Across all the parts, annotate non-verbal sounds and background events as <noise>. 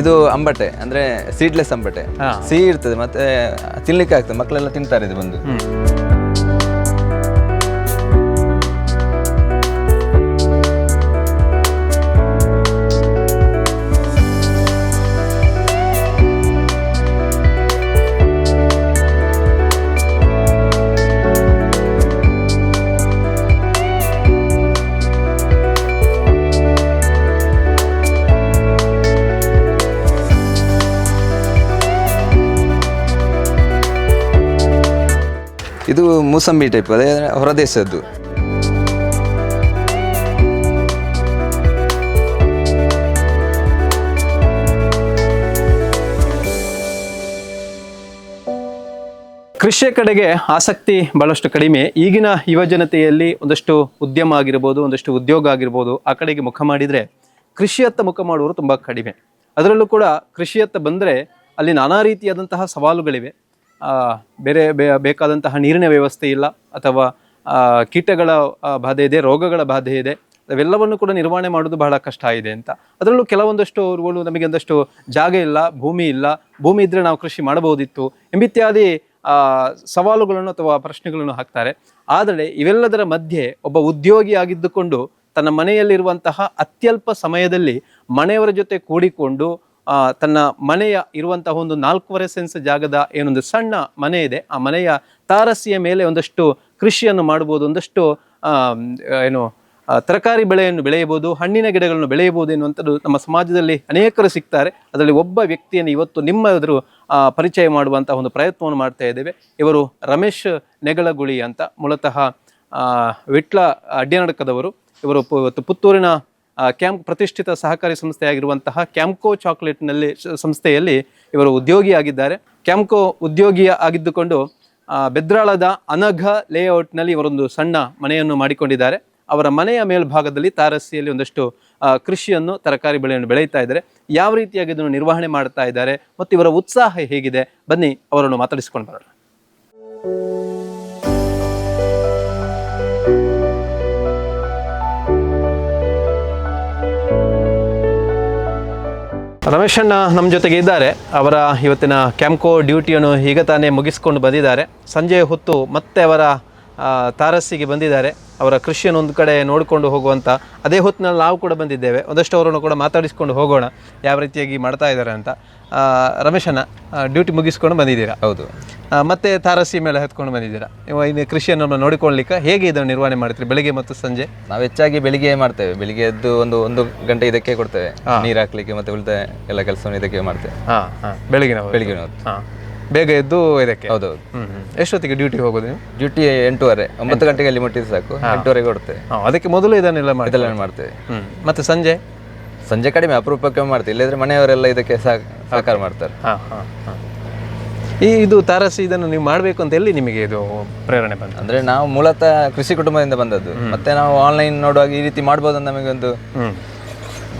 ಇದು ಅಂಬಟೆ ಅಂದ್ರೆ ಸೀಡ್ಲೆಸ್ ಅಂಬಟೆ. ಸಿಹಿ ಇರ್ತದೆ ಮತ್ತೆ ತಿನ್ಲಿಕ್ಕೆ ಆಗ್ತದೆ ಮಕ್ಕಳೆಲ್ಲ ತಿಂತಾರೆ ಇದು ಬಂದು. ಮೂಸಂಬಿ ಟೈಪ್ ಅದೇ ಹೊರದೇಶದ್ದು ಕೃಷಿಯ ಕಡೆಗೆ ಆಸಕ್ತಿ ಬಹಳಷ್ಟು ಕಡಿಮೆ. ಈಗಿನ ಯುವಜನತೆಯಲ್ಲಿ ಒಂದಷ್ಟು ಉದ್ಯಮ ಆಗಿರ್ಬೋದು, ಒಂದಷ್ಟು ಉದ್ಯೋಗ ಆಗಿರ್ಬೋದು, ಆ ಕಡೆಗೆ ಮುಖ ಮಾಡಿದರೆ ಕೃಷಿಯತ್ತ ಮುಖ ಮಾಡುವವರು ತುಂಬ ಕಡಿಮೆ. ಅದರಲ್ಲೂ ಕೂಡ ಕೃಷಿಯತ್ತ ಬಂದರೆ ಅಲ್ಲಿ ನಾನಾ ರೀತಿಯಾದಂತಹ ಸವಾಲುಗಳಿವೆ. ಬೇರೆ ಬೇಕಾದಂತಹ ನೀರಿನ ವ್ಯವಸ್ಥೆ ಇಲ್ಲ ಅಥವಾ ಕೀಟಗಳ ಬಾಧೆ ಇದೆ, ರೋಗಗಳ ಬಾಧೆ ಇದೆ, ಅವೆಲ್ಲವನ್ನು ಕೂಡ ನಿರ್ವಹಣೆ ಮಾಡೋದು ಬಹಳ ಕಷ್ಟ ಇದೆ ಅಂತ. ಅದರಲ್ಲೂ ಕೆಲವೊಂದಷ್ಟು ಅವರುಗಳು ನಮಗೆ ಒಂದಷ್ಟು ಜಾಗ ಇಲ್ಲ, ಭೂಮಿ ಇಲ್ಲ, ಭೂಮಿ ಇದ್ದರೆ ನಾವು ಕೃಷಿ ಮಾಡಬಹುದಿತ್ತು ಎಂಬಿತ್ಯಾದಿ ಸವಾಲುಗಳನ್ನು ಅಥವಾ ಪ್ರಶ್ನೆಗಳನ್ನು ಹಾಕ್ತಾರೆ. ಆದರೆ ಇವೆಲ್ಲದರ ಮಧ್ಯೆ ಒಬ್ಬ ಉದ್ಯೋಗಿ ಆಗಿದ್ದುಕೊಂಡು ತನ್ನ ಮನೆಯಲ್ಲಿರುವಂತಹ ಅತ್ಯಲ್ಪ ಸಮಯದಲ್ಲಿ ಮನೆಯವರ ಜೊತೆ ಕೂಡಿಕೊಂಡು ತನ್ನ ಮನೆಯ ಇರುವಂತಹ ಒಂದು ನಾಲ್ಕೂವರೆ ಸೆನ್ಸ್ ಜಾಗದ ಏನೊಂದು ಸಣ್ಣ ಮನೆ ಇದೆ. ಆ ಮನೆಯ ತಾರಸಿಯ ಮೇಲೆ ಒಂದಷ್ಟು ಕೃಷಿಯನ್ನು ಮಾಡ್ಬೋದು, ಒಂದಷ್ಟು ಏನು ತರಕಾರಿ ಬೆಳೆಯನ್ನು ಬೆಳೆಯಬಹುದು ಹಣ್ಣಿನ ಗಿಡಗಳನ್ನು ಬೆಳೆಯಬಹುದು ಎನ್ನುವಂಥದ್ದು ನಮ್ಮ ಸಮಾಜದಲ್ಲಿ ಅನೇಕರು ಸಿಗ್ತಾರೆ. ಅದರಲ್ಲಿ ಒಬ್ಬ ವ್ಯಕ್ತಿಯನ್ನು ಇವತ್ತು ನಿಮ್ಮ ಎದುರು ಪರಿಚಯ ಮಾಡುವಂತಹ ಒಂದು ಪ್ರಯತ್ನವನ್ನು ಮಾಡ್ತಾ ಇದ್ದೇವೆ. ಇವರು ರಮೇಶ್ ನೆಗಳಗುಳಿ ಅಂತ, ಮೂಲತಃ ವಿಟ್ಲ ಅಡ್ಯನಡಕದವರು ಇವರು ಪುತ್ತೂರಿನ ಕ್ಯಾಂಪ್ ಪ್ರತಿಷ್ಠಿತ ಸಹಕಾರಿ ಸಂಸ್ಥೆಯಾಗಿರುವಂತಹ ಕ್ಯಾಂಕೋ ಚಾಕ್ಲೇಟ್ನಲ್ಲಿ ಸಂಸ್ಥೆಯಲ್ಲಿ ಇವರು ಉದ್ಯೋಗಿಯಾಗಿದ್ದಾರೆ. ಕ್ಯಾಂಪ್ಕೋ ಉದ್ಯೋಗಿ ಆಗಿದ್ದುಕೊಂಡು ಬೆದ್ರಾಳದ ಅನಘ ಲೇಔಟ್ನಲ್ಲಿ ಇವರೊಂದು ಸಣ್ಣ ಮನೆಯನ್ನು ಮಾಡಿಕೊಂಡಿದ್ದಾರೆ. ಅವರ ಮನೆಯ ಮೇಲ್ಭಾಗದಲ್ಲಿ ತಾರಸಿಯಲ್ಲಿ ಒಂದಷ್ಟು ಕೃಷಿಯನ್ನು, ತರಕಾರಿ ಬೆಳೆಯನ್ನು ಬೆಳೆಯುತ್ತಾ ಇದ್ದಾರೆ. ಯಾವ ರೀತಿಯಾಗಿ ಇದನ್ನು ನಿರ್ವಹಣೆ ಮಾಡ್ತಾ ಇದ್ದಾರೆ ಮತ್ತು ಇವರ ಉತ್ಸಾಹ ಹೇಗಿದೆ? ಬನ್ನಿ ಅವರನ್ನು ಮಾತಾಡಿಸ್ಕೊಂಡು ಬರೋಣ. ರಮೇಶಣ್ಣ ನಮ್ಮ ಜೊತೆಗೆ ಇದ್ದಾರೆ. ಅವರ ಇವತ್ತಿನ ಕ್ಯಾಂಪ್ಕೋ ಡ್ಯೂಟಿಯನ್ನು ಈಗ ತಾನೇ ಮುಗಿಸ್ಕೊಂಡು ಬಂದಿದ್ದಾರೆ. ಸಂಜೆ ಹೊತ್ತು ಮತ್ತೆ ಅವರ ಆ, ತಾರಸಿಗೆ ಬಂದಿದ್ದಾರೆ. ಅವರ ಕೃಷಿಯನ್ನು ಒಂದು ಕಡೆ ನೋಡಿಕೊಂಡು ಹೋಗುವಂಥ ಅದೇ ಹೊತ್ತಿನಲ್ಲಿ ನಾವು ಕೂಡ ಬಂದಿದ್ದೇವೆ. ಒಂದಷ್ಟು ಅವರನ್ನು ಕೂಡ ಮಾತಾಡಿಸ್ಕೊಂಡು ಹೋಗೋಣ. ಯಾವ ರೀತಿಯಾಗಿ ಮಾಡ್ತಾ ಇದ್ದಾರೆ ಅಂತ. ರಮೇಶನ ಡ್ಯೂಟಿ ಮುಗಿಸ್ಕೊಂಡು ಬಂದಿದ್ದೀರಾ? ಹೌದು. ಮತ್ತೆ ತಾರಸಿ ಮೇಲೆ ಹತ್ಕೊಂಡು ಬಂದಿದ್ದೀರಾ? ನೀವು ಇನ್ನು ಕೃಷಿಯನ್ನು ನೋಡಿಕೊಳ್ಳಿಕ್ಕೆ ಹೇಗೆ ಇದನ್ನು ನಿರ್ವಹಣೆ ಮಾಡ್ತೀರಿ? ಬೆಳಿಗ್ಗೆ ಮತ್ತು ಸಂಜೆ? ನಾವು ಹೆಚ್ಚಾಗಿ ಬೆಳಿಗ್ಗೆ ಮಾಡ್ತೇವೆ. ಬೆಳಿಗ್ಗೆ ಎದ್ದು ಒಂದು ಒಂದು ಗಂಟೆ ಇದಕ್ಕೆ ಕೊಡ್ತೇವೆ. ನೀರು ಹಾಕ್ಲಿಕ್ಕೆ ಮತ್ತೆ ಉಳಿದ ಎಲ್ಲ ಕೆಲಸವನ್ನು ಇದಕ್ಕೆ ಮಾಡ್ತೇವೆ. ಹಾಂ ಹಾಂ. ಬೆಳಗಿನ ಬೆಳಿಗ್ಗೆ ಹೊತ್ತು. ಬೇಗ ಎದ್ದು ಇದಕ್ಕೆ. ಹೌದೌದು. ಎಷ್ಟೊತ್ತಿಗೆ ಡ್ಯೂಟಿ ಹೋಗೋದು ನೀವು? ಡ್ಯೂಟಿ ಎಂಟೂವರೆ ಒಂಬತ್ತು ಗಂಟೆಗೆ ಅಲ್ಲಿ ಮುಟ್ಟಿದ್ರೆ ಸಾಕು ಎಂಟೂವರೆಗೆ ಹೊಡ್ತೇವೆ ಅದಕ್ಕೆ ಮೊದಲು ಇದನ್ನೆಲ್ಲ ಮಾಡಿ ಇದೆಲ್ಲ ಮಾಡ್ತೇವೆ. ಮತ್ತೆ ಸಂಜೆ? ಸಂಜೆ ಕಡಿಮೆ ಅಪರೂಪಕ್ಕೆ ಮಾಡ್ತೇವೆ. ಇಲ್ಲದ್ರೆ ಮನೆಯವರೆಲ್ಲ ಇದಕ್ಕೆ ಸಹ- ಸಹಕಾರ ಮಾಡ್ತಾರೆ. ಈ ಇದು ತಾರಸಿ ಇದನ್ನು ನೀವು ಮಾಡಬೇಕು ಅಂತ ಎಲ್ಲಿ ನಿಮಗೆ ಇದು ಪ್ರೇರಣೆ ಬಂತು? ಅಂದ್ರೆ ನಾವು ಮೂಲತಃ ಕೃಷಿ ಕುಟುಂಬದಿಂದ ಬಂದದ್ದು. ಮತ್ತೆ ನಾವು ಆನ್ಲೈನ್ ನೋಡುವಾಗ ಈ ರೀತಿ ಮಾಡ್ಬೋದು ಅಂತ ನಮಗೆ ಒಂದು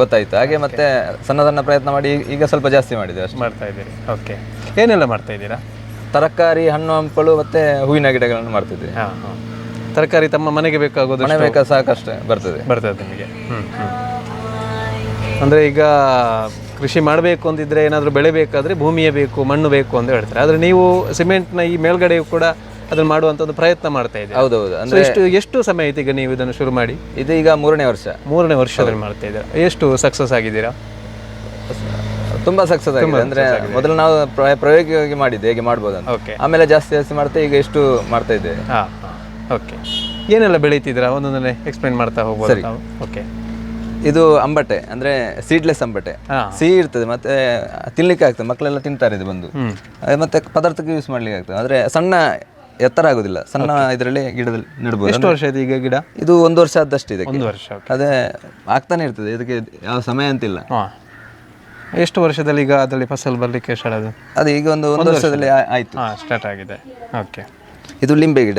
ಗೊತ್ತಾಯ್ತು. ಹಾಗೆ ಮತ್ತೆ ಸಣ್ಣ ಸಣ್ಣ ಪ್ರಯತ್ನ ಮಾಡಿ ಈಗ ಸ್ವಲ್ಪ ಜಾಸ್ತಿ ಮಾಡಿದೆ ಅಷ್ಟೇ. ಮಾಡ್ತಾ ಇದ್ದೀರಿ. ಓಕೆ ಏನೆಲ್ಲ ಮಾಡ್ತಾ ಇದ್ದೀರಾ? ತರಕಾರಿ ಹಣ್ಣು ಹಂಪಲು ಮತ್ತೆ ಹೂವಿನ ಗಿಡಗಳನ್ನು ಮಾಡ್ತಿದ್ವಿ. ಹಾಂ ಹಾಂ. ತರಕಾರಿ ತಮ್ಮ ಮನೆಗೆ ಬೇಕಾಗೋದು ಮನೆ ಬೇಕಾದ ಸಾಕಷ್ಟು ಬರ್ತದೆ. ಬರ್ತದೆ ನಿಮಗೆ. ಹ್ಞೂ ಹ್ಞೂ ಅಂದರೆ ಈಗ ಕೃಷಿ ಮಾಡಬೇಕು ಅಂತಿದ್ರೆ ಏನಾದರೂ ಬೆಳೆ ಬೇಕಾದರೆ ಭೂಮಿಯೇ ಬೇಕು ಮಣ್ಣು ಬೇಕು ಅಂತ ಹೇಳ್ತಾರೆ. ಆದರೆ ನೀವು ಸಿಮೆಂಟ್ನ ಈ ಮೇಲ್ಗಡೆಯೂ ಕೂಡ ಅದನ್ನು ಮಾಡುವಂತ ಒಂದು ಪ್ರಯತ್ನ ಮಾಡ್ತಾ ಇದೆ ಹೌದೌದು. ಅಂದ್ರೆ ಎಷ್ಟು ಎಷ್ಟು ಸಮಯ ಆಯ್ತು ಈಗ ನೀವು ಇದನ್ನು ಶುರು ಮಾಡಿ? ಇದು ಈಗ ಮೂರನೇ ವರ್ಷ. ಮೂರನೇ ವರ್ಷದಲ್ಲಿ ಮಾಡ್ತಾ ಇದ್ದೀರಾ? ಎಷ್ಟು ಸಕ್ಸಸ್ ಆಗಿದ್ದೀರಾ? ತುಂಬಾ ಸಕ್ಸಸ್ ಆಗಿದೆ. ಅಂದ್ರೆ ಮೊದಲು ನಾವು ಪ್ರಯೋಗಿಕವಾಗಿ ಮಾಡಿದ್ದೆ ಹೇಗೆ ಮಾಡ್ಬೋದು ಅಂತ ಆಮೇಲೆ ಜಾಸ್ತಿ ಜಾಸ್ತಿ ಮಾಡ್ತಾ ಈಗ ಎಷ್ಟು ಮಾಡ್ತಾ ಇದ್ದೇವೆ. ಓಕೆ ಏನೆಲ್ಲ ಬೆಳೀತಿದ್ದೀರಾ? ಒಂದೊಂದನ್ನೇ ಎಕ್ಸ್ಪ್ಲೈನ್ ಮಾಡ್ತಾ ಹೋಗ್ಬೋದು ಸರಿ. ಓಕೆ ಇದು ಅಂಬಟೆ ಅಂದ್ರೆ ಸೀಡ್ಲೆಸ್ ಅಂಬಟೆ. ಸಿಹಿ ಇರ್ತದೆ ಮತ್ತೆ ತಿನ್ಲಿಕ್ಕೆ ಆಗ್ತದೆ. ಮಕ್ಕಳೆಲ್ಲ ತಿಂತಾರೆ ಇದು ಬಂದು. ಮತ್ತೆ ಪದಾರ್ಥಕ್ಕೆ ಯೂಸ್ ಮಾಡ್ಲಿಕ್ಕೆ ಆಗ್ತದೆ. ಅಂದ್ರೆ ಸಣ್ಣ ಎತ್ತರ ಆಗುದಿಲ್ಲ. ಸಣ್ಣ ಇದರಲ್ಲಿ ಗಿಡದಲ್ಲಿ ನೆಡ್ಬೋದು. ಎಷ್ಟು ವರ್ಷ ಇದೆ ಈಗ ಗಿಡ? ಇದು ಒಂದು ವರ್ಷ ಆದಷ್ಟು ಇದೆ ಒಂದು ವರ್ಷ ಅದೇ ಆಗ್ತಾನೆ ಇರ್ತದೆ. ಇದಕ್ಕೆ ಯಾವ ಸಮಯ ಅಂತಿಲ್ಲ. ಎಷ್ಟು ವರ್ಷದಲ್ಲಿ ಈಗ ಅದರಲ್ಲಿ ಫಸಲ್ ಬರಲಿಕ್ಕೆ ಸ್ಟಾರ್ಟ್ ಅದು ಅದು ಈಗ ಒಂದು ಒಂದು ವರ್ಷದಲ್ಲಿ ಆಯಿತು. ಸ್ಟಾರ್ಟ್ ಆಗಿದೆ. ಓಕೆ ಇದು ಲಿಂಬೆ ಗಿಡ.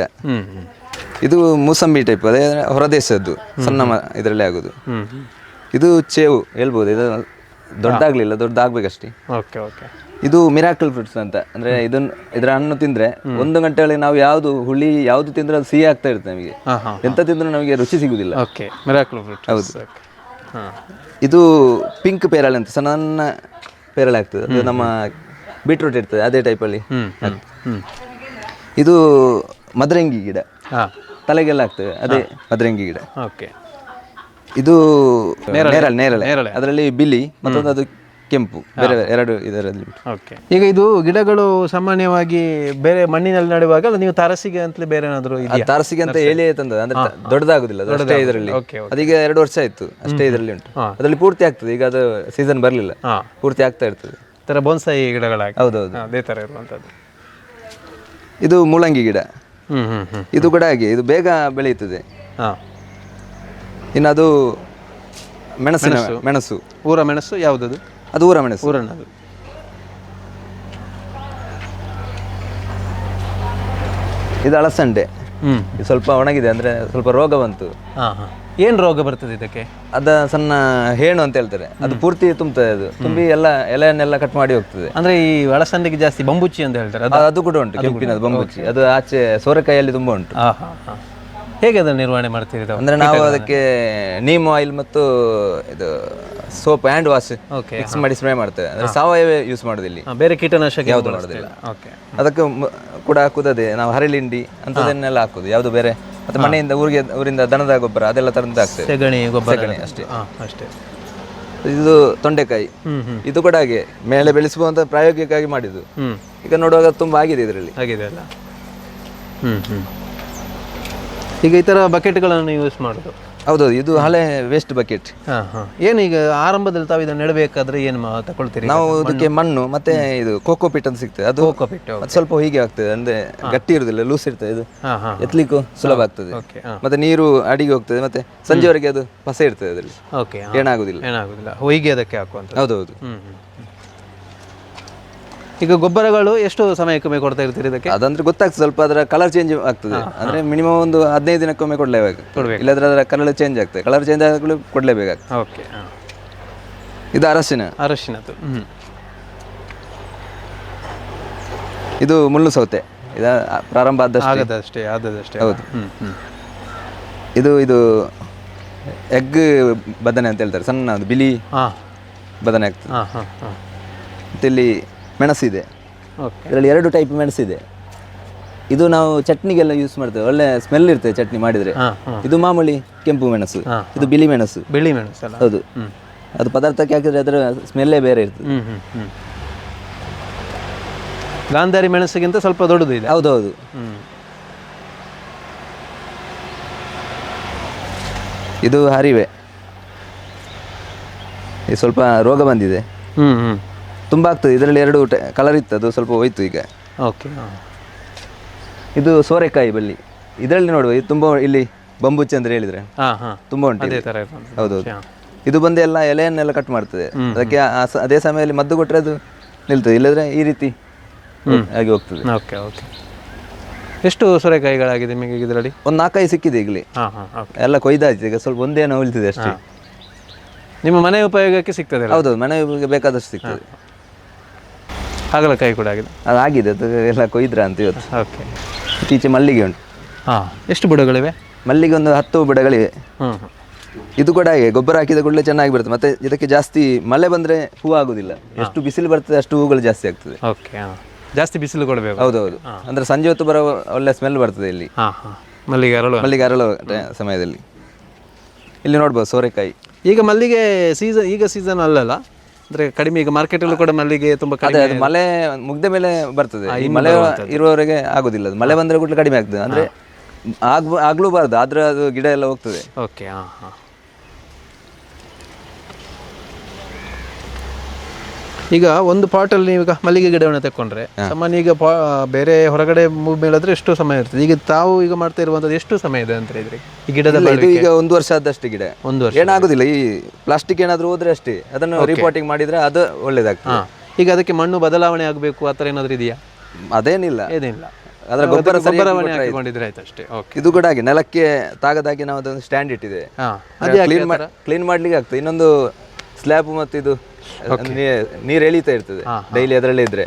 ಇದು ಮೂಸಂಬಿ ಟೈಪ್ ಅದೇ ಹೊರದೇಶದ್ದು. ಸಣ್ಣ ಮ- ಇದರಲ್ಲಿ ಆಗುದು. ಇದು ಚೇವು ಹೇಳ್ಬೋದು. ಇದು ದೊಡ್ಡಾಗ್ಲಿಲ್ಲ ದೊಡ್ಡಾಗ್ಬೇಕಷ್ಟೇ. ಓಕೆ ಓಕೆ ಇದು ಮಿರಾಕಲ್ ಫ್ರೂಟ್ಸ್ ಅಂತ. ಅಂದ್ರೆ ಇದನ್ನ ಇದರ ಹಣ್ಣು ತಿಂದ್ರೆ ಒಂದು ಗಂಟೆಯಲ್ಲಿ ನಾವು ಯಾವ್ದು ಹುಳಿ ಯಾವ್ದು ತಿಂದ್ರೆ ಅದು ಸಿಹಿ ಆಗ್ತಾ ಇರುತ್ತೆ ನಮಗೆ. ಎಂತ ತಿಂದ್ರೂ ನಮಗೆ ರುಚಿ ಸಿಗುದಿಲ್ಲ. ಓಕೆ ಮಿರಾಕ್ಲ್ ಫ್ರೂಟ್ ಹೌದು. ಹಾಂ. ಇದು ಪಿಂಕ್ ಪೇರಳೆ ಅಂತ ಸಣ್ಣ ಪೇರಳೆ ಆಗ್ತದೆ. ಅದು ನಮ್ಮ ಬೀಟ್ರೂಟ್ ಇರ್ತದೆ ಅದೇ ಟೈಪಲ್ಲಿ ಅಲ್ಲಿ. ಇದು ಮದ್ರಂಗಿ ಗಿಡ. ಹಾ. ತಲೆಗೆಲ್ಲ ಆಗ್ತದೆ ಅದೇ ಮದ್ರಂಗಿ ಗಿಡ. ಓಕೆ ಇದು ನೇರಳೆ. ನೇರಳೆ ನೇರಳೆ. ಅದರಲ್ಲಿ ಬಿಳಿ ಮತ್ತೊಂದು ಅದು ಕೆಂಪು ಬೇರೆ ಬೇರೆ ಎರಡು ಇದರಲ್ಲಿ ಓಕೆ. ಈಗ ಇದು ಗಿಡಗಳು ಸಾಮಾನ್ಯವಾಗಿ ಬೇರೆ ಮಣ್ಣಿನಲ್ಲಿ ನೆಡುವಾಗ ಅಲ್ಲ ನೀವು ತಾರಸಿಗೆ ಅಂತಲೇ ಬೇರೆ ಏನಾದರೂ ಇದೆಯಾ? ತಾರಸಿಗೆ ಅಂತ ಹೇಳಿ ತಂದದ ಅಂದ್ರೆ ತ- ದೊಡ್ಡದಾಗುದಿಲ್ಲ ಅದು ಅಷ್ಟೇ ಇದರಲ್ಲಿ. ಓಕೆ ಅದೀಗ ಎರಡು ವರ್ಷ ಆಯ್ತು ಅಷ್ಟೇ ಇದರಲ್ಲಿ ಉಂಟು. ಅದರಲ್ಲಿ ಪೂರ್ತಿ ಆಗ್ತದೆ ಈಗ ಅದು ಸೀಸನ್ ಬರಲಿಲ್ಲ. ಹಾ. ಪೂರ್ತಿ ಆಗ್ತಾ ಇರ್ತದೆ. ಈ ಥರ ಬೋನ್ಸಾಯಿ ಗಿಡಗಳಾಗಿ. ಹೌದೌದು. ಅದೇ ತರ ಇರುವಂಥದ್ದು ಇದು ಮೂಲಂಗಿ ಗಿಡ. ಇದು ಕೂಡ ಹಾಗೆ ಇದು ಬೇಗ ಬೆಳೆಯುತ್ತದೆ. ಹಾಂ. ಇನ್ನು ಅದು ಮೆಣಸಿನ ಮೆಣಸು. ಊರ ಮೆಣಸು ಯಾವುದದು? ಅದು ಊರ ಮೆಣಸು. ಊರ ಇದು ಅಳಸಂಡೆ. ಹ್ಮ್. ಇದು ಸ್ವಲ್ಪ ಒಣಗಿದೆ ಅಂದ್ರೆ ಸ್ವಲ್ಪ ರೋಗ ಬಂತು. ಹಾಂ ಹಾಂ. ಏನು ರೋಗ ಬರ್ತದೆ ಇದಕ್ಕೆ? ಅದ ಸಣ್ಣ ಹೇಣು ಅಂತ ಹೇಳ್ತಾರೆ. ಅದು ಪೂರ್ತಿ ತುಂಬುತ್ತದೆ ಅದು. ತುಂಬಿ ಎಲ್ಲ ಎಲೆಯನ್ನೆಲ್ಲ ಕಟ್ ಮಾಡಿ ಹೋಗ್ತದೆ. ಅಂದ್ರೆ ಈ ಅಳಸಂಡೆಗೆ ಜಾಸ್ತಿ ಬಂಬುಚ್ಚಿ ಅಂತ ಹೇಳ್ತಾರೆ. ಅದು ಅದು- ಅದು ಕೂಡ ಉಂಟು. ಕೆಂಪಿನದು ಬಂಬುಚ್ಚಿ ಅದು ಆಚೆ ಸೋರೆಕಾಯಲ್ಲಿ ತುಂಬಾ ಉಂಟು. ಹಾಂ ಹಾಂ ಹಾಂ. ಹೇಗೆ ಅದನ್ನು ನಿರ್ವಹಣೆ ಮಾಡ್ತೀರಿ ತಾವು ಅಂದ್ರೆ ನಾವು ಅದಕ್ಕೆ ನೀಮ್ ಆಯಿಲ್ ಮತ್ತು ಇದು soap hand wash okay mix ಮಾಡಿ ಸ್ಪ್ರೇ ಮಾಡ್ತೇವೆ. ಅಂದ್ರೆ ಸಾವಯವ ಯೂಸ್ ಮಾಡೋದಿಲ್ಲ ಇಲ್ಲಿ. ಬೇರೆ ಕೀಟನಾಶಕ ಯಾವುದು ಮಾಡೋದಿಲ್ಲ. ಓಕೆ ಅದಕ್ಕೆ ಮ- ಕೂಡ ಹಾಕುವುದೇ ನಾವು ಹರಿಲಿಂಡಿ ಅಂತದನ್ನೆಲ್ಲ ಹಾಕುದು. ಯಾವುದು ಬೇರೆ? ಮತ್ತೆ ಮನೆಯಿಂದ ಊರಿಗೆ ಊರಿಂದ ದನದ ಗೊಬ್ಬರ ಅದೆಲ್ಲ ತಂದು ಹಾಕ್ತೇವೆ. ಸೆಗಣಿ ಗೊಬ್ಬರ ಸೆಗಣಿ ಅಷ್ಟೇ. ಹಾಂ ಅಷ್ಟೇ. ಇದು ತೊಂಡೆಕಾಯಿ. ಹ್ಮ್ ಹ್ಮ್. ಇದು ಕೂಡ ಹಾಗೆ. ಮೇಲೆ ಬೆಳೆಸುವಂತ ಪ್ರಾಯೋಗಿಕವಾಗಿ ಮಾಡಿದ್ದು. ಹ್ಮ್. ಈಗ ನೋಡುವಾಗ ತುಂಬಾ ಆಗಿದೆ ಇದರಲ್ಲಿ. ಆಗಿದೆ ಅಲ್ಲ. ಹ್ಮ್ ಹ್ಮ್. ಈಗ ಈ ತರ ಬಕೆಟ್ಗಳನ್ನು ಯೂಸ್ ಮಾಡೋದು. ಹೌದೌದು ಇದು ಹಳೆ ವೇಸ್ಟ್ ಬಕೆಟ್ ಹಾಂ ಹಾಂ. ಏನು ಈಗ ಆರಂಭದಲ್ಲಿ ತಾವು ಇದನ್ನು ನೆಡಬೇಕಾದ್ರೆ ಏನು ತಗೊಳ್ತೀರಿ? ನಾವು ಅದಕ್ಕೆ ಮಣ್ಣು ಮತ್ತೆ ಇದು ಕೋಕೋ ಪಿಟ್ ಅಂತ ಸಿಗ್ತದೆ. ಅದು ಕೋಕೋಪಿಟ್ಟು ಮತ್ತೆ ಸ್ವಲ್ಪ ಹೀಗೆ ಆಗ್ತದೆ ಅಂದ್ರೆ ಗಟ್ಟಿ ಇರುದಿಲ್ಲ ಲೂಸ್ ಇರ್ತದೆ ಇದು ಎತ್ಲಿಕ್ಕು ಸುಲಭ ಆಗ್ತದೆ. ಮತ್ತೆ ನೀರು ಅಡಿಗೆ ಹೋಗ್ತದೆ ಮತ್ತೆ ಸಂಜೆವರೆಗೆ ಅದು ಪಸೆ ಇರ್ತದೆ ಅದರಲ್ಲಿ. ಓಕೆ ಏನಾಗುದಿಲ್ಲ. ಏನಾಗೋದಿಲ್ಲ. ಹೊಯ್ಗೆ ಅದಕ್ಕೆ ಹಾಕುವಂತ ಹೌದೌದು. ಈಗ ಗೊಬ್ಬರಗಳು ಎಷ್ಟು ಸಮಯಕ್ಕೊಮ್ಮೆ ಕೊಡ್ತಾ ಇರ್ತೀರಿ ಇದಕ್ಕೆ? ಅದಂದ್ರೆ ಗೊತ್ತಾಗ್ತದೆ ಸ್ವಲ್ಪ ಅದರ ಕಲರ್ ಚೇಂಜ್ ಆಗ್ತದೆ. ಅಂದ್ರೆ ಮಿನಿಮಮ್ ಒಂದು ಹದಿನೈದು ದಿನಕ್ಕೊಮ್ಮೆ ಕೊಡ್ಲೇಬೇಕು. ಇಲ್ಲದ್ರೆ ಅದರ ಕಲರ್ ಚೇಂಜ್ ಆಗ್ತದೆ. ಕಲರ್ ಚೇಂಜ್ ಆಗಲು ಕೊಡ್ಲೇಬೇಕಾಗ್ತದೆ. ಓಕೆ ಇದು ಅರಶಿನ. ಅರಶಿನದ್ದು. ಹ್ಞೂ ಇದು ಮುಳ್ಳು ಸೌತೆ ಇದು ಪ್ರಾರಂಭ ಆದಷ್ಟು. ಆಗದಷ್ಟೇ ಆದದಷ್ಟೇ ಹೌದು. ಹ್ಞೂ ಹ್ಞೂ ಇದು ಇದು ಎಗ್ ಬದನೆ ಅಂತ ಹೇಳ್ತಾರೆ. ಸಣ್ಣ ಅದು ಬಿಳಿ ಹಾಂ. ಬದನೆ ಆಗ್ತದೆ. ಹಾಂ ಹಾಂ ಹಾಂ. ಮತ್ತೆ ಇಲ್ಲಿ ಮೆಣಸಿದೆ. ಓಕೆ. ಇದರಲ್ಲಿ ಎರಡು ಟೈಪ್ ಮೆಣಸಿದೆ. ಇದು ನಾವು ಚಟ್ನಿಗೆಲ್ಲ ಯೂಸ್ ಮಾಡ್ತೇವೆ. ಒಳ್ಳೆ ಸ್ಮೆಲ್ ಇರ್ತದೆ ಚಟ್ನಿ ಮಾಡಿದ್ರೆ. ಇದು ಮಾಮೂಲಿ ಕೆಂಪು ಮೆಣಸು. ಇದು ಬಿಳಿ ಮೆಣಸು. ಬಿಳಿ ಮೆಣಸು ಹೌದು. ಅದು ಪದಾರ್ಥಕ್ಕೆ ಹಾಕಿದ್ರೆ ಅದರ ಸ್ಮೆಲ್ಲೇ ಬೇರೆ ಇರ್ತದೆ. ಗಾಂಧಾರಿ ಮೆಣಸಿಗಿಂತ ಸ್ವಲ್ಪ ದೊಡ್ಡದು ಇದೆ. ಹೌದೌದು. ಇದು ಹರಿವೆ. ಇದು ಸ್ವಲ್ಪ ರೋಗ ಬಂದಿದೆ. ಹ್ಞೂ ಹ್ಞೂ ತುಂಬ ಆಗ್ತದೆ. ಇದರಲ್ಲಿ ಎರಡು ಕಲರ್ ಇತ್ತು. ಅದು ಸ್ವಲ್ಪ ಹೋಯ್ತು ಈಗ. ಓಕೆ ಇದು ಸೋರೆಕಾಯಿ ಬಳ್ಳಿ. ಇದರಲ್ಲಿ ನೋಡುವ ಇದು ತುಂಬ ಇಲ್ಲಿ ಬಂಬುಚ್ಚಿ ಅಂದ್ರೆ ಹೇಳಿದ್ರೆ. ಹಾಂ ಹಾಂ. ತುಂಬ ಉಂಟು ಅದೇ. ಥರ. ಹೌದೌದು. ಇದು ಬಂದು ಎಲ್ಲ ಎಲೆಯನ್ನೆಲ್ಲ ಕಟ್ ಮಾಡ್ತದೆ. ಅದಕ್ಕೆ ಆ ಸ- ಅದೇ ಸಮಯದಲ್ಲಿ ಮದ್ದು ಕೊಟ್ಟರೆ ಅದು ನಿಲ್ತದೆ. ಇಲ್ಲದ್ರೆ ಈ ರೀತಿ ಆಗಿ ಹೋಗ್ತದೆ. Okay okay. ಎಷ್ಟು ಸೋರೆಕಾಯಿಗಳಾಗಿದೆ ನಿಮಗೆ ಇದರಲ್ಲಿ? ಒಂದು ನಾಲ್ಕೈದು ಸಿಕ್ಕಿದೆ ಈಗಲೇ. ಹಾಂ ಹಾಂ ಓಕೆ. ಎಲ್ಲ ಕೊಯ್ದಾಯ್ತು. ಈಗ ಸ್ವಲ್ಪ ಒಂದೇನೋ ಉಳಿತಿದೆ ಅಷ್ಟೇ. ನಿಮ್ಮ ಮನೆ ಉಪಯೋಗಕ್ಕೆ ಸಿಗ್ತದೆ ಹೌದು ಮನೆ ಉಪಯೋಗಕ್ಕೆ ಬೇಕಾದಷ್ಟು ಸಿಗ್ತದೆ. ಹಾಗಲಕಾಯಿ ಕೂಡ ಆಗಿದೆ. ಅದು ಆಗಿದೆ ಅದು ಎಲ್ಲ ಕೊಯ್ದ್ರ ಅಂತ ಇವತ್ತು. ಓಕೆ ಇತ್ತೀಚೆ ಮಲ್ಲಿಗೆ ಉಂಟು. ಹಾಂ ಎಷ್ಟು ಬುಡಗಳಿವೆ? ಮಲ್ಲಿಗೆ ಒಂದು ಹತ್ತು ಬುಡಗಳಿವೆ. ಹ್ಞೂ ಇದು ಕೂಡ ಹಾಗೆ ಗೊಬ್ಬರ ಹಾಕಿದ ಕೂಡಲೇ ಚೆನ್ನಾಗಿ ಬರುತ್ತೆ. ಮತ್ತೆ ಇದಕ್ಕೆ ಜಾಸ್ತಿ ಮಳೆ ಬಂದ್ರೆ ಹೂ ಆಗುದಿಲ್ಲ. ಎಷ್ಟು ಬಿಸಿಲು ಬರ್ತದೆ ಅಷ್ಟು ಹೂಗಳು ಜಾಸ್ತಿ ಆಗ್ತದೆ. ಓಕೆ ಜಾಸ್ತಿ ಬಿಸಿಲು ಕೊಡಬೇಕು. ಹೌದೌದು. ಅಂದ್ರೆ ಸಂಜೆ ಹೊತ್ತು ಬರೋ ಒಳ್ಳೆ ಸ್ಮೆಲ್ ಬರ್ತದೆ ಇಲ್ಲಿ. ಹಾಂ ಹಾಂ. ಮಲ್ಲಿಗೆ ಅರಳು. ಮಲ್ಲಿಗೆ ಅರಳು ಸಮಯದಲ್ಲಿ. ಇಲ್ಲಿ ನೋಡ್ಬೋದು ಸೋರೆಕಾಯಿ. ಈಗ ಮಲ್ಲಿಗೆ ಸೀಸನ್ ಈಗ ಸೀಸನ್ ಅಲ್ಲಲ್ಲ? ಅಂದರೆ ಕಡಿಮೆ ಈಗ ಮಾರ್ಕೆಟ್ ಮಾರ್ಕೆಟಲ್ಲೂ ಕೂಡ ಮಲ್ಲಿಗೆ ತುಂಬಾ ಅದೇ ಕಡಿಮೆ ಅದು ಮಳೆ ಮುಗ್ದ ಮೇಲೆ ಬರ್ತದೆ. ಈ ಮಳೆ ಇರುವವರೆಗೆ ಆಗುದಿಲ್ಲ ಅದು. ಮಳೆ ಬಂದ್ರೆ ಕೂಡಲೇ ಕಡಿಮೆ ಆಗ್ತದೆ. ಅಂದ್ರೆ ಆಗ್ ಆಗ್ಲೂಬಾರ್ದು ಆದ್ರೆ ಅದು ಗಿಡ ಎಲ್ಲ ಹೋಗ್ತದೆ. ಓಕೆ ಹಾಂ ಹಾಂ. ಈಗ ಒಂದು ಪಾಟಲ್ಲಿ ನೀವು ಈಗ ಮಲ್ಲಿಗೆ ಗಿಡವನ್ನು ತಕೊಂಡ್ರೆ ಸಾಮಾನ್ಯ ಈಗ ಪಾ ಬೇರೆ ಹೊರಗಡೆ ಮೇಲಾದ್ರೆ ಎಷ್ಟು ಸಮಯ ಇರ್ತದೆ? ಈಗ ತಾವು ಈಗ ಮಾಡ್ತಾ ಇರುವಂತದ್ದು ಎಷ್ಟು ಸಮಯ ಇದೆ ಅಂತ ಹೇಳಿದ್ರಿ? ಈ ಗಿಡದ ಇದು ಈಗ ಒಂದು ವರ್ಷ ಆದಷ್ಟು ಗಿಡ. ಒಂದು ವರ್ಷ. ಏನಾಗುದಿಲ್ಲ ಈ ಪ್ಲಾಸ್ಟಿಕ್ ಏನಾದ್ರೂ ಹೋದ್ರೆ ಅಷ್ಟೇ. ಅದನ್ನು ರಿಪೋರ್ಟಿಂಗ್ ಮಾಡಿದ್ರೆ ಅದು ಒಳ್ಳೇದಾಗ್ತದೆ. ಈಗ ಅದಕ್ಕೆ ಮಣ್ಣು ಬದಲಾವಣೆ ಆಗಬೇಕು ಆ ಥರ ಏನಾದರೂ ಇದೆಯಾ? ಅದೇನಿಲ್ಲ. ಏನಿಲ್ಲ. ಅದರ ಗೊಬ್ಬರ ಗೊಬ್ಬರವನ್ನೇ. ಹಾಕಿಕೊಂಡಿದ್ರೆ ಆಯ್ತು ಅಷ್ಟೇ. ಓಕೆ ಇದು ಕೂಡ ಹಾಗೆ ನೆಲಕ್ಕೆ ತಾಗದಾಗಿ ನಾವು ಅದೊಂದು ಸ್ಟ್ಯಾಂಡ್ ಇಟ್ಟಿದೆ. ಹಾಂ. ಕ್ಲೀನ್ ಕ್ಲೀನ್ ಮಾಡ್ಲಿಕ್ಕೆ ಆಗ್ತದೆ. ಇನ್ನೊಂದು ಸ್ಲ್ಯಾಬ್ ಮತ್ತು ಇದು ನೀರು ಎಳಿತಾ ಇರ್ತದೆ. ಡೈಲಿ ಅದರಲ್ಲೇ ಇದ್ರೆ.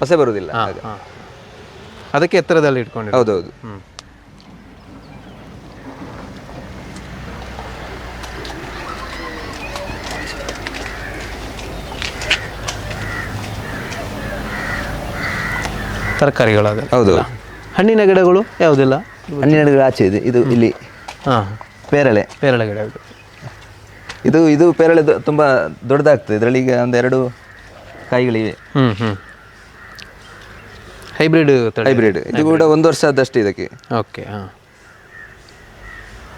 ಹೊಸ ಬರುವುದಿಲ್ಲ ಅದಕ್ಕೆ ಎತ್ತರದಲ್ಲಿ ಇಟ್ಕೊಂಡು ಹೌದೌದು. ತರಕಾರಿಗಳಾದ ಹೌದು. ಹಣ್ಣಿನ ಗಿಡಗಳು ಯಾವುದಿಲ್ಲ? ಹಣ್ಣಿನ ಗಿಡ ಆಚೆ ಇದೆ. ಇದು ಇಲ್ಲಿ ಹಾಂ. ಪೇರಳೆ. ಪೇರಳೆ ಗಿಡಗಳು ಇದು ಇದು ಪೇರಳೆ ದೊ- ತುಂಬಾ ದೊಡ್ಡದಾಗ್ತದೆ. ಇದರಲ್ಲಿ ಈಗ ಒಂದೆರಡು ಕಾಯಿಗಳಿವೆ. ಹ್ಮ್ ಹ್ಞೂ ಹೈಬ್ರಿಡ್ ತಳಿ. ಹೈಬ್ರಿಡ್. ಇದು ಕೂಡ ಒಂದು ವರ್ಷ ಆದಷ್ಟು ಇದಕ್ಕೆ. ಓಕೆ ಹಾಂ.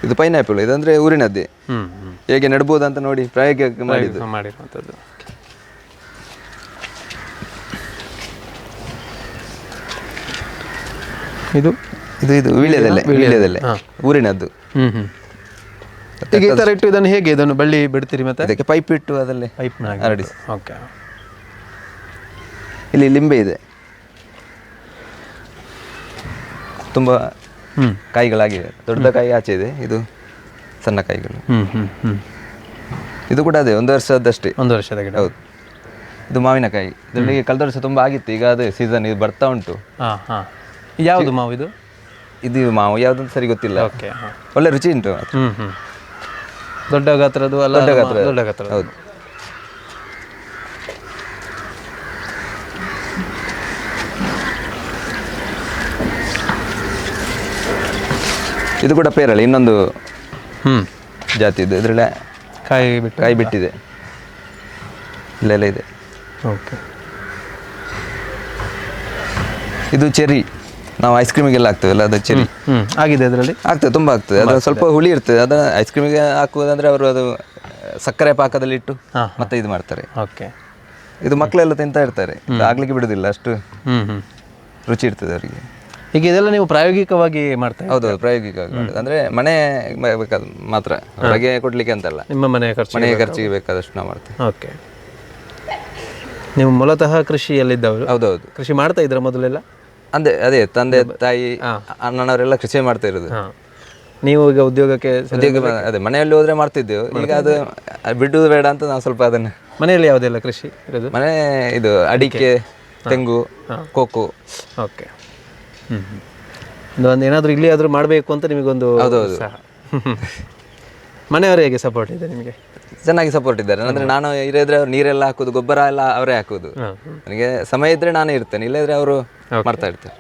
ಇದು ಪೈನಾಪಲ್ ಇದಂದ್ರೆ ಊರಿನದ್ದೇ. ಹ್ಞೂ ಹೇಗೆ ನೆಡ್ಬೋದು ಅಂತ ನೋಡಿ ಪ್ರಾಯೋಗಿಕ ಮಾಡಿದ್ದು. ಮಾಡಿರುವಂಥದ್ದು. ಇದು ಇದು ಇದು ವೀಳ್ಯದಲ್ಲೇ ವೀಳ್ಯದಲ್ಲೇ ಊರಿನದ್ದು. ಹ್ಞೂ ಹ್ಞೂ ಈಗ ಈ ಥರ ಇಟ್ಟು ಇದನ್ನು ಹೇಗೆ? ಇದನ್ನು ಬಳ್ಳಿ ಬಿಡ್ತೀರಿ ಮತ್ತೆ? ಅದಕ್ಕೆ ಪೈಪ್ ಇಟ್ಟು ಅದರಲ್ಲಿ ಪೈಪ್ ಹರಡಿ. ಓಕೆ ಇಲ್ಲಿ ಲಿಂಬೆ ಇದೆ. ತುಂಬಾ ಕಾಯಿಗಳಾಗಿವೆ. ದೊಡ್ಡ ಕಾಯಿ ಆಚೆ ಇದೆ. ಇದು ಸಣ್ಣ ಕಾಯಿಗಳು. ಇದು ಕೂಡ ಅದೇ ಒಂದು ವರ್ಷದಷ್ಟೇ. ಒಂದು ವರ್ಷದ ಗಿಡ. ಹೌದು. ಇದು ಮಾವಿನಕಾಯಿ ಇದರಲ್ಲಿ ಕಳೆದ ವರ್ಷ ತುಂಬ ಆಗಿತ್ತು. ಈಗ ಅದೇ ಸೀಸನ್ ಇದು ಬರ್ತಾ ಉಂಟು. ಯಾವುದು ಮಾವು ಇದು? ಇದು ಮಾವು. ಯಾವುದು ಸರಿ ಗೊತ್ತಿಲ್ಲ. ಓಕೆ ಒಳ್ಳೆ ರುಚಿ ಉಂಟು ದೊಡ್ಡ ಗಾತ್ರದ್ದು ಅಲ್ಲ ದೊಡ್ಡ ಗಾತ್ರ ದೊಡ್ಡ ಗಾತ್ರ ಹೌದು. ಇದು ಕೂಡ ಪೇರಳೆ ಇನ್ನೊಂದು ಹ್ಞೂ ಜಾತಿ ಇದು. ಇದರಲ್ಲೇ ಕಾಯಿ ಬಿಟ್ಟು ಕಾಯಿ ಬಿಟ್ಟಿದೆ. ಇಲ್ಲೆಲ್ಲ ಇದೆ. ಓಕೆ. ಇದು ಚೆರಿ ನಾವು ಐಸ್ ಕ್ರೀಮಿಗೆಲ್ಲ ಹಾಕ್ತೇವಲ್ಲ ಅದು ಚೆರಿ ಆಗಿದೆ ಅದರಲ್ಲಿ? ಆಗ್ತದೆ ತುಂಬ ಆಗ್ತದೆ. ಅದು ಸ್ವಲ್ಪ ಹುಳಿ ಇರ್ತದೆ ಅದನ್ನ ಐಸ್ ಕ್ರೀಮಿಗೆ ಹಾಕುವುದಂದ್ರೆ ಅವರು ಅದು ಸಕ್ಕರೆ ಪಾಕದಲ್ಲಿ ಇಟ್ಟು ಮತ್ತೆ ಇದು ಮಾಡ್ತಾರೆ. ಓಕೆ. ಇದು ಮಕ್ಕಳೆಲ್ಲ ತಿಂತಾ ಇರ್ತಾರೆ. ಆಗ್ಲಿಕ್ಕೆ ಬಿಡುದಿಲ್ಲ ಅಷ್ಟು ರುಚಿ ಇರ್ತದೆ ಅವರಿಗೆ. ಈಗ ಇದೆಲ್ಲ ನೀವು ಪ್ರಾಯೋಗಿಕವಾಗಿ ಮಾಡ್ತಾರೆ? ಹೌದು ಪ್ರಾಯೋಗಿಕವಾಗಿ ಅಂದ್ರೆ ಮನೆ ಬೇಕಾದ ಮಾತ್ರ ಹೊರಗೆ ಕೊಡ್ಲಿಕ್ಕೆ ಅಂತಲ್ಲ. ನಿಮ್ಮ ಮನೆ ಖರ್ಚು ಮನೆಗೆ ಖರ್ಚಿಗೆ ಬೇಕಾದಷ್ಟು ನಾವು ಮಾಡ್ತೇವೆ. ಓಕೆ. ನೀವು ಮೂಲತಃ ಕೃಷಿಯಲ್ಲಿದ್ದವರು. ಹೌದೌದು. ಕೃಷಿ ಮಾಡ್ತಾ ಇದ್ರ ಮೊದಲೆಲ್ಲ? ಅಂದೆ ಅದೇ ತಂದೆ ತಾಯಿ ಅಣ್ಣನವರೆಲ್ಲ ಕೃಷಿ ಮಾಡ್ತಾ ಇರೋದು. ನೀವು ಈಗ ಉದ್ಯೋಗಕ್ಕೆ ಉದ್ಯೋಗ ಅದೇ ಮನೆಯಲ್ಲಿ ಹೋದ್ರೆ ಮಾಡ್ತಿದ್ದೆವು. ಈಗ ಅದು ಬಿಡುವುದು ಬೇಡ ಅಂತ ನಾವು ಸ್ವಲ್ಪ ಅದನ್ನ ಮನೆಯಲ್ಲಿ ಯಾವುದೆಲ್ಲ ಕೃಷಿ ಇರೋದು? ಮನೆ ಇದು ಅಡಿಕೆ ತೆಂಗು ಕೋಕೋ. ಓಕೆ. ಹ್ಮ್ ಒಂದು ಏನಾದರೂ ಇಲ್ಲಿ ಆದರೂ ಮಾಡಬೇಕು ಅಂತ ನಿಮಗೊಂದು ಹೌದು <laughs> ಮನೆಯವರು ಹೇಗೆ ಸಪೋರ್ಟ್ ಇದೆ ನಿಮಗೆ? ಚೆನ್ನಾಗಿ ಸಪೋರ್ಟ್ ಇದ್ದಾರೆ. ಅಂದ್ರೆ ನಾನು ಇರಿದ್ರೆ ಅವ್ರು ನೀರೆಲ್ಲ ಹಾಕುದು ಗೊಬ್ಬರ ಎಲ್ಲ ಅವರೇ ಹಾಕುದು. ನನಗೆ ಸಮಯ ಇದ್ರೆ ನಾನೇ ಇರ್ತೇನೆ ಇಲ್ಲದ್ರೆ ಅವರು ಮಾಡ್ತಾ ಇರ್ತಾರೆ.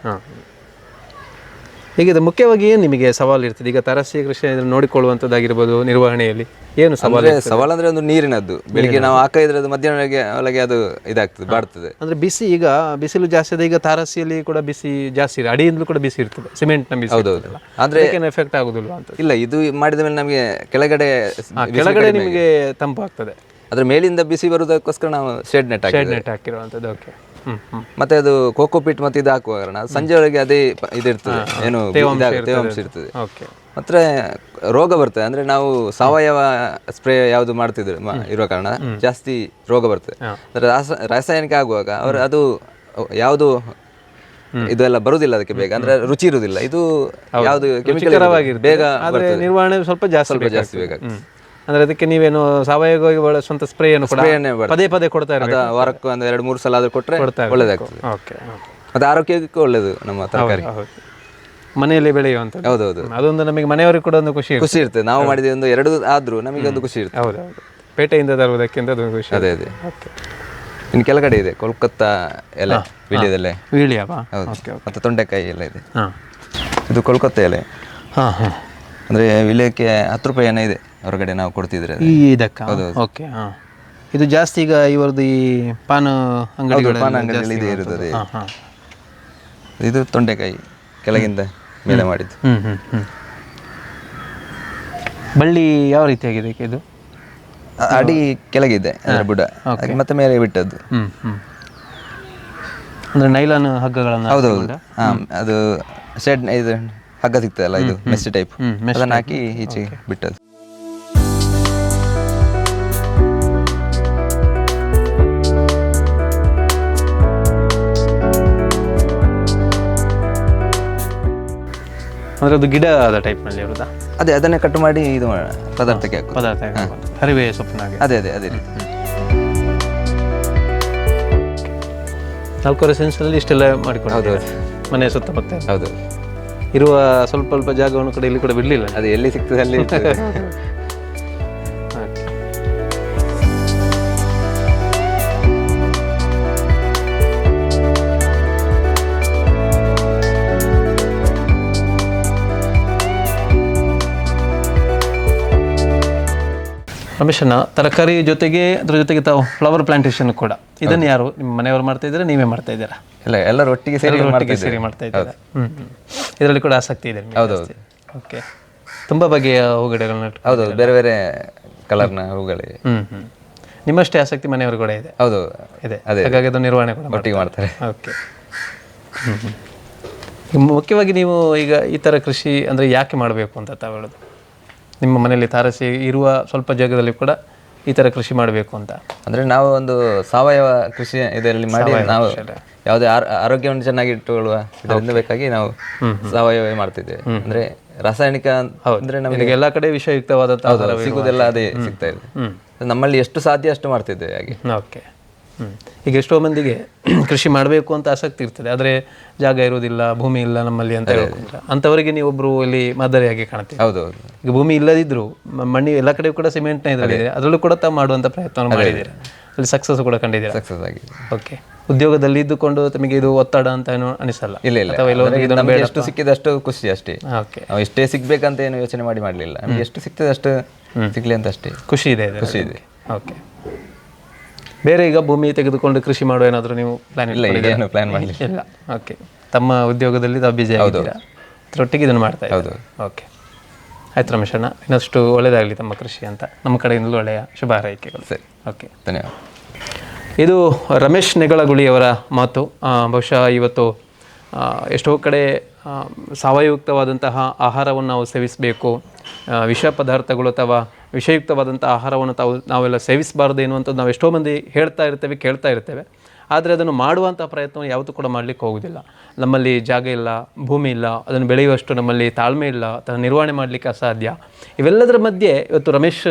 ಹಾಂ ಇದು ಮುಖ್ಯವಾಗಿ ಏನು ನಿಮಗೆ ಸವಾಲು ಇರ್ತದೆ? ಈಗ ತರಸಿ ಕೃಷಿ ನೋಡಿಕೊಳ್ಳುವಂಥದ್ದಾಗಿರ್ಬೋದು ನಿರ್ವಹಣೆಯಲ್ಲಿ. ಏನು ಸವಾಲು ಅಂದ್ರೆ ಸವಾಲ್ ಅಂದ್ರೆ ಒಂದು ನೀರಿನದ್ದು. ಬೆಳಿಗ್ಗೆ ನಾವು ಹಾಕಿದ್ರೆ ಅದು ಮಧ್ಯಾಹ್ನ ಒಳಗೆ ಅದು ಇದಾಗ್ತದೆ ಬಾಡ್ತದೆ. ಅಂದ್ರೆ ಬಿಸಿ ಈಗ ಬಿಸಿಲು ಜಾಸ್ತಿ ಇದೆ ಈಗ ತಾರಸಿಯಲ್ಲಿ ಕೂಡ ಬಿಸಿ ಜಾಸ್ತಿ ಇದೆ ಅಡಿಯಿಂದಲೂ ಕೂಡ ಬಿಸಿ ಇರ್ತದೆ. ನ ಬಿಸಿ ಹೌದೌದು. ಅಂದ್ರೆ ಏನು ಎಫೆಕ್ಟ್ ಆಗೋದಿಲ್ಲ ಅಂತ ಇಲ್ಲ ಇದು ಮಾಡಿದ ಮೇಲೆ ನಮಗೆ ಕೆಳಗಡೆ ಕೆಳಗಡೆ ನಿಮಗೆ ತಂಪಾಗ್ತದೆ. ಅದ್ರ ಮೇಲಿಂದ ಬಿಸಿ ಬರುವುದಕ್ಕೋಸ್ಕರ ನಾವು ಶೆಡ್ ನೆಟ್ ಶೆಡ್ ನೆಟ್ ಹಾಕಿರುವಂಥದ್ದು ಓಕೆ ಮತ್ತೆ ಅದು ಕೋಕೋ ಪೀಟ್ ಮತ್ತೆ ಇದು ಹಾಕುವ ಕಾರಣ ಸಂಜೆವರೆಗೆ ಅದೇ ಪ- ಇದಿರ್ತದೆ. ಏನು ತೇವಾಂಶ ಇರ್ತದೆ ಮತ್ತೆ ರೋಗ ಬರ್ತದೆ. ಅಂದ್ರೆ ನಾವು ಸಾವಯವ ಸ್ಪ್ರೇ ಯಾವುದು ಮಾಡ್ತಿದ್ರೆ ಇರೋ ಇರುವ ಕಾರಣ ಜಾಸ್ತಿ ರೋಗ ಬರ್ತದೆ. ರಾಸಾಯನಿಕ ಆಗುವಾಗ ಅವರು ಅದು ಯಾವುದು ಇದೆಲ್ಲ ಬರುದಿಲ್ಲ ಅದಕ್ಕೆ ಬೇಗ. ಅಂದ್ರೆ ರುಚಿ ಇರುವುದಿಲ್ಲ ಇದು ಯಾವುದು ಕೆಮಿಕಲ್ ಬೇಗ ಆದ್ರೆ ನಿರ್ವಹಣೆ ಸ್ವಲ್ಪ ಜಾಸ್ತಿ ಸ್ವಲ್ಪ ಜಾಸ್ತಿ ಬೇಕಾಗ್ತದೆ. ಅಂದ್ರೆ ಅದಕ್ಕೆ ನೀವೇನು ಸಾವಯವವಾಗಿ ಬಳಸುವಂತ ಸ್ಪ್ರೇ ಏನು ಕೂಡ. ಪದೇ ಪದೇ ಕೊಡ್ತಾ ಇರೋದು ವಾರಕ್ಕೂ ಒಂದು ಎರಡು ಮೂರು ಸಲ ಆದ್ರೂ ಇರ್ಬೇಕು. ಒಳ್ಳೇದಾಗ್ತದೆ. ಓಕೆ ಮತ್ತೆ ಆರೋಗ್ಯಕ್ಕೂ ಒಳ್ಳೇದು ನಮ್ಮ ತರಕಾರಿ. ಹೌದು. ಮನೆಯಲ್ಲಿ ಹೌದು ಹೌದೌದು. ಅದೊಂದು ನಮಗೆ ಮನೆಯವರಿಗೆ ಕೂಡ ಒಂದು ಖುಷಿ ಇರುತ್ತೆ ಖುಷಿ ಇರ್ತದೆ. ನಾವು ಮಾಡಿದ ಒಂದು ಎರಡು ಆದ್ರೂ ನಮಗೆ ಒಂದು ಖುಷಿ ಇರ್ತದೆ. ಹೌದು ಪೇಟೆಯಿಂದ ತರುವುದಕ್ಕಿಂತ ಅದೊಂದು ಖುಷಿ ಅದೇ ಅದೇ. ಓಕೆ. ಇನ್ನು ಕೆಳಗಡೆ ಇದೆ ಕೋಲ್ಕತ್ತಾ ಎಲೆ ವೀಳ್ಯದೆಲೆ. ವೀಳ್ಯ ಹೌದು. ಮತ್ತೆ ತೊಂಡೆಕಾಯಿ ಎಲ್ಲ ಇದೆ. ಹಾಂ. ಇದು ಕೋಲ್ಕತ್ತಾ ಎಲೆ. ಹಾಂ ಹಾಂ. ಅಂದ್ರೆ ವಿಲಯಕ್ಕೆ ಹತ್ತು ರೂಪಾಯಿ ಏನೋ ಇದೆ. ಹೊರಗಡೆ ನಾವು ಕೊಡ್ತಿದ್ರೆ ಈ ಇದಕ್ಕ? ಓಕೆ ಹಾಂ. ಇದು ಜಾಸ್ತಿ ಈಗ ಇವರದ್ದು ಈ ಪಾನ್ ಅಂಗಡಿ ಇದೆ ಇರುತ್ತದೆ. ಇದು ತೊಂಡೆಕಾಯಿ ಕೆಳಗಿಂದ ಮೇಲೆ ಮಾಡಿದ್ದು. ಬಳ್ಳಿ ಯಾವ ರೀತಿಯಾಗಿದೆ ಇದು? ಅಡಿ ಕೆಳಗಿದೆ ಬುಡ. ಮತ್ತೆ ಮೇಲೆ ಬಿಟ್ಟದ್ದು. ಅಂದ್ರೆ ನೈಲಾನ್ ಹಗ್ಗಗಳನ್ನು ಹೌದೌದು ಅದು ಶೆಡ್ ಇದು ಹಗ್ಗ ಸಿಗ್ತದಲ್ಲ ಇದು ಮೆಸ್ಸಿ ಟೈಪ್. ಅದನ್ನ ಹಾಕಿ ಈಚೆ ಬಿಟ್ಟದ್ದು. ಅಂದರೆ ಅದು ಗಿಡ ಗಿಡದ ಟೈಪ್ನಲ್ಲಿ ಇರೋದಾ? ಅದೇ ಅದನ್ನೇ ಕಟ್ ಮಾಡಿ ಇದು ಪದಾರ್ಥಕ್ಕೆ ಹಾಕು ಪದಾರ್ಥ. ಹರಿವೆ ಸೊಪ್ಪಿನಾಗೆ. ಅದೇ ಅದೇ ಅದೇ ರೀತಿ. ನಾಲ್ಕೂವರೆ ಸೆನ್ಸಲ್ಲಿ ಇಷ್ಟೆಲ್ಲ ಮಾಡಿಕೊಂಡು ಮನೆ ಸುತ್ತಮುತ್ತ. ಹೌದು. ಇರುವ ಸ್ವಲ್ಪ ಸ್ವಲ್ಪ ಜಾಗವನ್ನು ಕೂಡ ಇಲ್ಲಿ ಕೂಡ ಬಿಡಲಿಲ್ಲ. ಅದೇ ಎಲ್ಲಿ ಸಿಗ್ತದೆ ಅಲ್ಲಿ ಇರ್ತದೆ. <laughs> ರಮೇಶಣ್ಣ ತರಕಾರಿ ಜೊತೆಗೆ ಅದ್ರ ಜೊತೆಗೆ ತಾವು ಫ್ಲವರ್ ಪ್ಲಾಂಟೇಶನ್ ಕೂಡ. ಇದನ್ನು ಯಾರು ನಿಮ್ಮ ಮನೆಯವರು ಮಾಡ್ತಾ ಇದ್ದೀರಾ ನೀವೇ ಮಾಡ್ತಾ ಇದ್ದೀರಾ? ಇಲ್ಲ ಎಲ್ಲರೂ ಒಟ್ಟಿಗೆ ಸೇರಿ ಒಟ್ಟಿಗೆ ಸೇರಿ ಮಾಡ್ತಾ ಇದ್ದೀರಾ. ಇದರಲ್ಲಿ ಕೂಡ ಆಸಕ್ತಿ ಇದೆ ಹೌದು ಓಕೆ ತುಂಬ ಬಗೆಯ ಹೂಗಿಡಗಳನ್ನ ಹೌದು ಬೇರೆ ಬೇರೆ ಕಲರ್ನ ಹೂಗಳಿವೆ ನಿಮ್ಮಷ್ಟೇ ಆಸಕ್ತಿ ಮನೆಯವರು ಕೂಡ ಇದೆ? ಹೌದು ಇದೆ. ಅದೇ ಹಾಗಾಗಿ ಅದು ನಿರ್ವಹಣೆ ಕೂಡ ಒಟ್ಟಿಗೆ ಮಾಡ್ತಾರೆ. ಓಕೆ ಮುಖ್ಯವಾಗಿ ನೀವು ಈಗ ಈ ಥರ ಕೃಷಿ ಅಂದರೆ ಯಾಕೆ ಮಾಡಬೇಕು ಅಂತ ತಾವು ಹೇಳೋದು? ನಿಮ್ಮ ಮನೆಯಲ್ಲಿ ತಾರಸಿ ಇರುವ ಸ್ವಲ್ಪ ಜಾಗದಲ್ಲಿ ಕೂಡ ಈ ಥರ ಕೃಷಿ ಮಾಡಬೇಕು ಅಂತ. ಅಂದ್ರೆ ನಾವು ಒಂದು ಸಾವಯವ ಕೃಷಿ ಇದರಲ್ಲಿ ಮಾಡಿ ನಾವು ಯಾವುದೇ ಆರ್- ಆರೋಗ್ಯವನ್ನು ಚೆನ್ನಾಗಿ ಇಟ್ಟುಕೊಳ್ಳುವ ಇದರಿಂದ ಬೇಕಾಗಿ ನಾವು ಸಾವಯವ ಮಾಡ್ತಿದ್ದೇವೆ. ಅಂದ್ರೆ ರಾಸಾಯನಿಕ ಅಂದ್ರೆ ನಮಗೆ ಎಲ್ಲ ಕಡೆ ವಿಷಯುಕ್ತವಾದ ಸಿಗುವುದಿಲ್ಲ ಅದೇ ಸಿಗ್ತಾ ಇದೆ. ನಮ್ಮಲ್ಲಿ ಎಷ್ಟು ಸಾಧ್ಯ ಅಷ್ಟು ಮಾಡ್ತಿದ್ದೇವೆ ಹಾಗೆ. ಓಕೆ. ಈಗ ಎಷ್ಟೋ ಮಂದಿಗೆ <clears throat> ಕೃಷಿ ಮಾಡಬೇಕು ಅಂತ ಆಸಕ್ತಿ ಇರ್ತದೆ. ಆದರೆ ಜಾಗ ಇರೋದಿಲ್ಲ ಭೂಮಿ ಇಲ್ಲ ನಮ್ಮಲ್ಲಿ ಅಂತ ಹೇಳ್ಕೊಂಡ್ರೆ. ಅಂಥವರಿಗೆ ನೀವೊಬ್ಬರು ಇಲ್ಲಿ ಮಾದರಿಯಾಗಿ ಕಾಣ್ತೀವಿ ಹೌದು ಹೌದು. ಈಗ ಭೂಮಿ ಇಲ್ಲದಿದ್ರು ಮಣ್ಣು ಎಲ್ಲ ಕಡೆ ಕೂಡ ಸಿಮೆಂಟ್ನ ಇದರಲ್ಲಿದೆ ಅದರಲ್ಲೂ ಕೂಡ ತಾವು ಮಾಡುವಂಥ ಪ್ರಯತ್ನ ಮಾಡಿದ್ದೀರಾ? ಅಲ್ಲಿ ಸಕ್ಸಸ್ ಕೂಡ ಕಂಡಿದ್ದೀರಾ? ಸಕ್ಸಸ್ ಆಗಿ ಓಕೆ ಉದ್ಯೋಗದಲ್ಲಿ ಇದ್ದುಕೊಂಡು ತಮಗೆ ಇದು ಒತ್ತಡ ಅಂತ ಏನು ಅನಿಸಲ್ಲ. ಇಲ್ಲ ಇಲ್ಲ. ಎಷ್ಟು ಸಿಕ್ಕಿದಷ್ಟು ಖುಷಿ ಅಷ್ಟೇ. ಓಕೆ ಎಷ್ಟೇ ಸಿಗ್ಬೇಕಂತ ಏನು ಯೋಚನೆ ಮಾಡಿ ಮಾಡಲಿಲ್ಲ. ಎಷ್ಟು ಸಿಕ್ತದೆ ಅಷ್ಟು ಸಿಗ್ಲಿ ಅಂತ ಅಷ್ಟೇ ಖುಷಿ ಇದೆ ಖುಷಿ ಇದೆ. ಓಕೆ ಬೇರೆ ಈಗ ಭೂಮಿ ತೆಗೆದುಕೊಂಡು ಕೃಷಿ ಮಾಡುವ ಏನಾದರೂ ನೀವು ಪ್ಲಾನ್ ಇಲ್ಲ ಏನು ಪ್ಲಾನ್ ಮಾಡಲಿಲ್ಲ ಇಲ್ಲ ಓಕೆ ತಮ್ಮ ಉದ್ಯೋಗದಲ್ಲಿ ತಾವು ಬಿಜಿ ಆಗಿದ್ದೀರಾ? ಅದರೊಟ್ಟಿಗೆ ಇದನ್ನು ಮಾಡ್ತಾ ಹೌದು ಓಕೆ ಆಯ್ತು ರಮೇಶ್ ಅಣ್ಣ ಇನ್ನಷ್ಟು ಒಳ್ಳೆಯದಾಗಲಿ ತಮ್ಮ ಕೃಷಿ ಅಂತ. ನಮ್ಮ ಕಡೆಯಿಂದಲೂ ಒಳ್ಳೆಯ ಶುಭ ಹಾರೈಕೆಗಳು ಸರಿ. ಓಕೆ ಧನ್ಯವಾದ. ಇದು ರಮೇಶ್ ನೆಗಳಗುಳಿಯವರ ಮಾತು. ಆ, ಬಹುಶಃ ಇವತ್ತು ಎಷ್ಟೋ ಕಡೆ ಸಾವಯುಕ್ತವಾದಂತಹ ಆಹಾರವನ್ನು ನಾವು ಸೇವಿಸಬೇಕು. ವಿಷ ಪದಾರ್ಥಗಳು ಅಥವಾ ವಿಷಯುಕ್ತವಾದಂಥ ಆಹಾರವನ್ನು ತಾವು ನಾವೆಲ್ಲ ಸೇವಿಸಬಾರ್ದು ಎನ್ನುವಂಥದ್ದು ನಾವು ಎಷ್ಟೋ ಮಂದಿ ಹೇಳ್ತಾ ಇರ್ತೇವೆ ಕೇಳ್ತಾ ಇರ್ತೇವೆ. ಆದರೆ ಅದನ್ನು ಮಾಡುವಂಥ ಪ್ರಯತ್ನ ಯಾವತ್ತೂ ಕೂಡ ಮಾಡಲಿಕ್ಕೆ ಹೋಗೋದಿಲ್ಲ ನಮ್ಮಲ್ಲಿ ಜಾಗ ಇಲ್ಲ, ಭೂಮಿ ಇಲ್ಲ, ಅದನ್ನು ಬೆಳೆಯುವಷ್ಟು ನಮ್ಮಲ್ಲಿ ತಾಳ್ಮೆ ಇಲ್ಲ, ಅದನ್ನು ನಿರ್ವಹಣೆ ಮಾಡಲಿಕ್ಕೆ ಅಸಾಧ್ಯ. ಇವೆಲ್ಲದರ ಮಧ್ಯೆ ಇವತ್ತು ರಮೇಶ್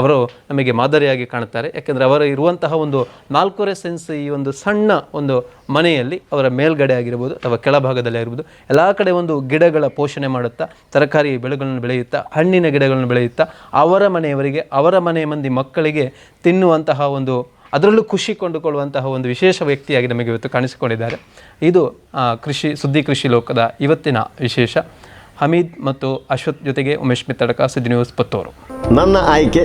ಅವರು ನಮಗೆ ಮಾದರಿಯಾಗಿ ಕಾಣುತ್ತಾರೆ. ಯಾಕೆಂದರೆ ಅವರು ಇರುವಂತಹ ಒಂದು ನಾಲ್ಕೂವರೆ ಸೆನ್ಸ್ ಈ ಒಂದು ಸಣ್ಣ ಒಂದು ಮನೆಯಲ್ಲಿ ಅವರ ಮೇಲ್ಗಡೆ ಆಗಿರ್ಬೋದು ಅಥವಾ ಕೆಳಭಾಗದಲ್ಲಿ ಆಗಿರ್ಬೋದು, ಎಲ್ಲ ಕಡೆ ಒಂದು ಗಿಡಗಳ ಪೋಷಣೆ ಮಾಡುತ್ತಾ, ತರಕಾರಿ ಬೆಳೆಗಳನ್ನು ಬೆಳೆಯುತ್ತಾ, ಹಣ್ಣಿನ ಗಿಡಗಳನ್ನು ಬೆಳೆಯುತ್ತಾ, ಅವರ ಮನೆಯವರಿಗೆ, ಅವರ ಮನೆಯ ಮಂದಿ ಮಕ್ಕಳಿಗೆ ತಿನ್ನುವಂತಹ ಒಂದು ಅದರಲ್ಲೂ ಖುಷಿ ಕೊಂಡುಕೊಳ್ಳುವಂತಹ ಒಂದು ವಿಶೇಷ ವ್ಯಕ್ತಿಯಾಗಿ ನಮಗೆ ಇವತ್ತು ಕಾಣಿಸಿಕೊಂಡಿದ್ದಾರೆ. ಇದು ಕೃಷಿ ಸುದ್ದಿ ಕೃಷಿ ಲೋಕದ ಇವತ್ತಿನ ವಿಶೇಷ. ಹಮೀದ್ ಮತ್ತು ಅಶ್ವಥ್ ಜೊತೆಗೆ ಉಮೇಶ್ ಮಿತ್ತಡಕ ಸುದ್ದಿ ನ್ಯೂಸ್ ಪತ್ತೋರು. ನನ್ನ ಆಯ್ಕೆ